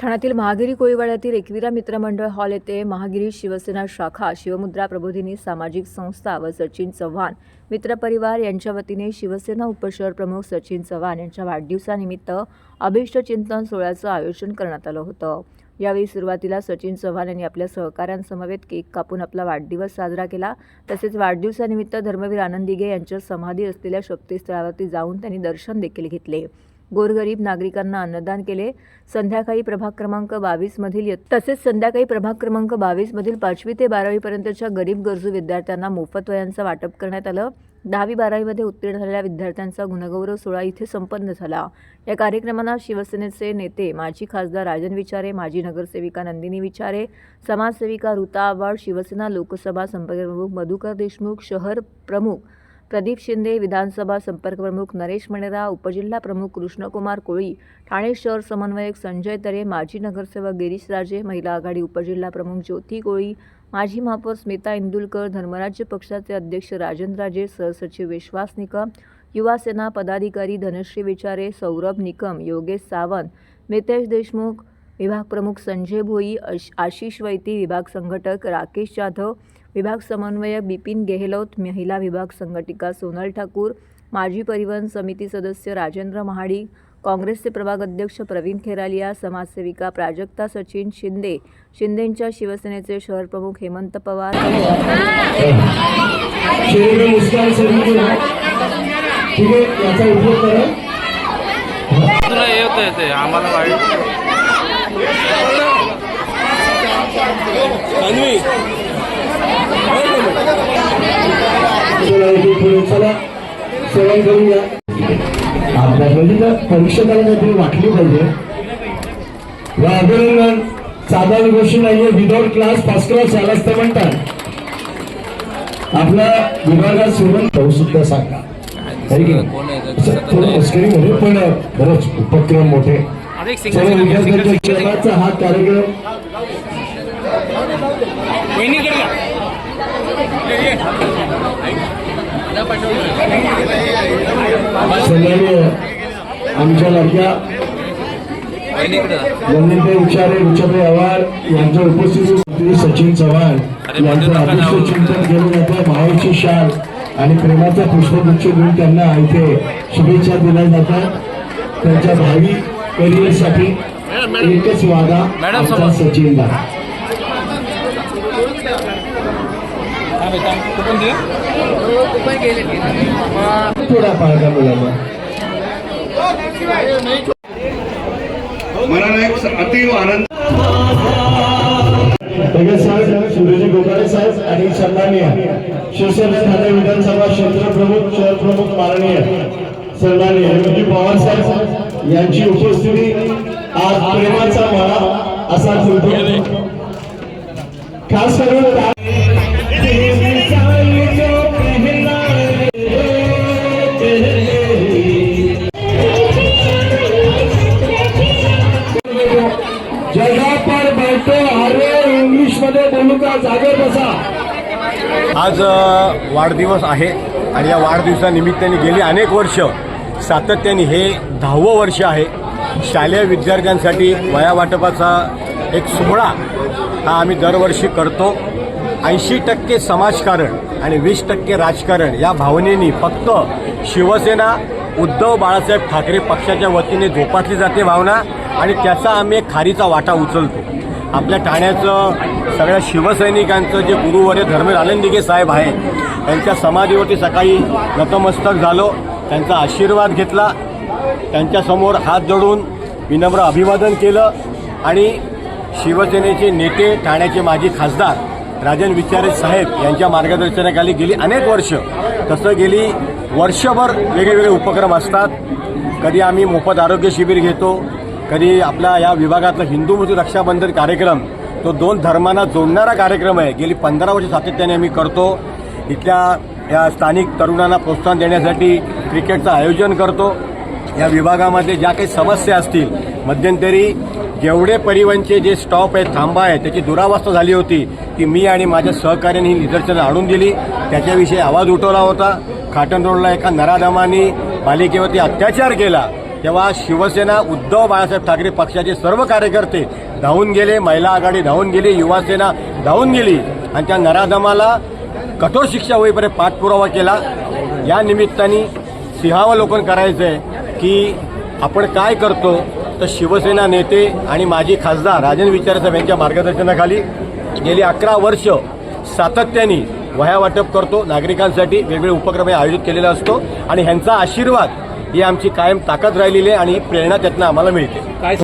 ठाण्यातील महागिरी कोळीवाड्यातील एकविरा मित्रमंडळ हॉल येथे महागिरी शिवसेना शाखा शिवमुद्रा प्रबोधिनी सामाजिक संस्था व सचिन चव्हाण मित्रपरिवार यांच्या वतीने शिवसेना उपशहर प्रमुख सचिन चव्हाण यांच्या वाढदिवसानिमित्त अभिष्ट चिंतन सोहळ्याचं आयोजन करण्यात आलं होतं. यावेळी सुरुवातीला सचिन चव्हाण यांनी आपल्या सहकाऱ्यांसमवेत केक कापून आपला वाढदिवस साजरा केला. तसेच वाढदिवसानिमित्त धर्मवीर आनंदिगे यांच्या समाधी असलेल्या शक्तीस्थळावरती जाऊन त्यांनी दर्शन देखील घेतले. गोरगरीब नागरिकांना अन्नदान केले. संध्याकाळी प्रभाग क्रमांक बावीसमधील तसेच संध्याकाळी प्रभाग क्रमांक बावीसमधील पाचवी ते बारावीपर्यंतच्या गरीब गरजू विद्यार्थ्यांना मोफत वयांचं वाटप करण्यात आलं. दहावी बारावीमध्ये उत्तीर्ण झालेल्या विद्यार्थ्यांचा गुणगौरव सोहळा इथे संपन्न झाला. या कार्यक्रमाला शिवसेनेचे नेते माजी खासदार राजन विचारे माजी नगरसेविका नंदिनी विचारे समाजसेविका ऋता आव्हाड शिवसेना लोकसभा संपर्क प्रमुख मधुकर देशमुख शहर प्रमुख प्रदीप शिंदे विधानसभा संपर्क प्रमुख नरेश मणेरा उपजिल्हा प्रमुख कृष्णकुमार कोळी ठाणे शहर समन्वयक संजय तरे माजी नगरसेवक गिरीश राजे महिला आघाडी उपजिल्हा प्रमुख ज्योती कोळी माजी महापौर स्मिता इंदुलकर धर्मराज्य पक्षाचे अध्यक्ष राजन सहसचिव विश्वास निकम युवासेना पदाधिकारी धनश्री विचारे सौरभ निकम योगेश सावंत मितेश देशमुख विभाग प्रमुख संजय भोई अश आशिष वैती विभाग संघटक राकेश जाधव विभाग समन्वयक बिपिन गेहलोत महिला विभाग संघटिका सोनल ठाकूर माजी परिवहन समिती सदस्य राजेंद्र महाडी काँग्रेसचे प्रभाग अध्यक्ष प्रवीण खेरालिया समाजसेविका प्राजक्ता सचिन शिंदे शिंदेंच्या शिवसेनेचे शहर प्रमुख हेमंत पवार. आम्हाला आपल्या म्हणजे वाटली पाहिजे व अभिनंदन साधारण गोष्ट नाहीये विदाउट क्लास फर्स्ट क्लास यालाच तर म्हणतात आपल्या विभागात सोडून पाहू सुद्धा सांगा है? थोडं पण बरेच उपक्रम मोठे विद्यार्थ्यांच्या हा कार्यक्रम सन्माननीय आमच्या लाडक्या वंदिते विचारे विचारे आव्हाड यांच्या उपस्थितीत सचिन चव्हाण यांचं अभिष्ट चिंतन केलं जातं. भावाची शाल आणि प्रेमाचा पुष्पगुच्छ देऊन त्यांना इथे शुभेच्छा दिल्या जातात. त्यांच्या भावी करिअरसाठी एकच वादा सचिनला. मॅडम, आमचा समोर. सचिनला थोडा पाळगा मुलांना? मला एक अतीव आनंद पहिले साहेब सुरेजी गोपाळे साहेब आणि सन्माननीय शिवसेना ठाणे विधानसभा क्षेत्र प्रमुख शहर प्रमुख माननीय सन्माननीय हेमंतजी पवार साहेब यांची उपस्थिती आज प्रेमाचा माळा असा खास करून बोलू का बसा. आज वाढदिवस आहे आणि या वाढदिवसानिमित्ताने गेली अनेक वर्ष सातत्याने हे दहावं वर्ष आहे. शालेय विद्यार्थ्यांसाठी वया वाटपाचा एक सोहळा हा आम्ही दरवर्षी करतो. ऐंशी टक्के समाजकारण आणि वीस टक्के राजकारण या भावनेनी फक्त शिवसेना उद्धव बाळासाहेब ठाकरे पक्षाच्या वतीने जोपासली जाते भावना आणि त्याचा आम्ही एक खारीचा वाटा उचलतो. आपल्या ठाण्याचं सगळ्या शिवसैनिकांचं जे गुरुवर्य धर्मेर आनंदिगे साहेब आहे त्यांच्या समाधीवरती सकाळी नतमस्तक झालो त्यांचा आशीर्वाद घेतला त्यांच्यासमोर हात जोडून विनम्र अभिवादन केलं आणि शिवसेनेचे नेते ठाण्याचे माजी खासदार राजन विचारे साहेब यांच्या मार्गदर्शनाखाली गेली अनेक वर्ष. तसं गेली वर्षभर वेगवेगळे उपक्रम असतात. कधी आम्ही मोफत आरोग्य शिबिर घेतो कधी आपला या विभागातला हिंदू मुस्लिम रक्षाबंधन कार्यक्रम तो दोन धर्मांना जोडणारा कार्यक्रम आहे. गेली पंधरा वर्ष सातत्याने आम्ही करतो. इथल्या या स्थानिक तरुणांना प्रोत्साहन देण्यासाठी क्रिकेटचं आयोजन करतो. या विभागामध्ये ज्या काही समस्या असतील मध्यंतरी जेवढे परिवहनचे जे स्टॉप आहेत थांबा आहे त्याची दुरावस्था झाली होती ती मी आणि माझ्या सहकार्याने ही निदर्शनं आणून दिली. त्याच्याविषयी आवाज उठवला होता. खाटण रोडला एका नराधमानी पालिकेवरती अत्याचार केला. तेव्हा शिवसेना उद्धव बाळासाहेब ठाकरे पक्षाचे सर्व कार्यकर्ते धावून गेले महिला आघाडी धावून गेली युवासेना धावून गेली आणि त्या नराधमाला कठोर शिक्षा होईपर्यंत पाठपुरावा केला. या निमित्ताने सिंहावलोकन करायचं आहे की आपण काय करतो तर शिवसेना नेते आणि माजी खासदार राजन विचारसाहेब यांच्या मार्गदर्शनाखाली गेली अकरा वर्ष सातत्याने वह्या वाटप करतो. नागरिकांसाठी वेगवेगळे उपक्रम आयोजित केलेला असतो आणि ह्यांचा आशीर्वाद ही आमची कायम ताकद राहिलेली आहे आणि प्रेरणा त्यातनं आम्हाला मिळते. काय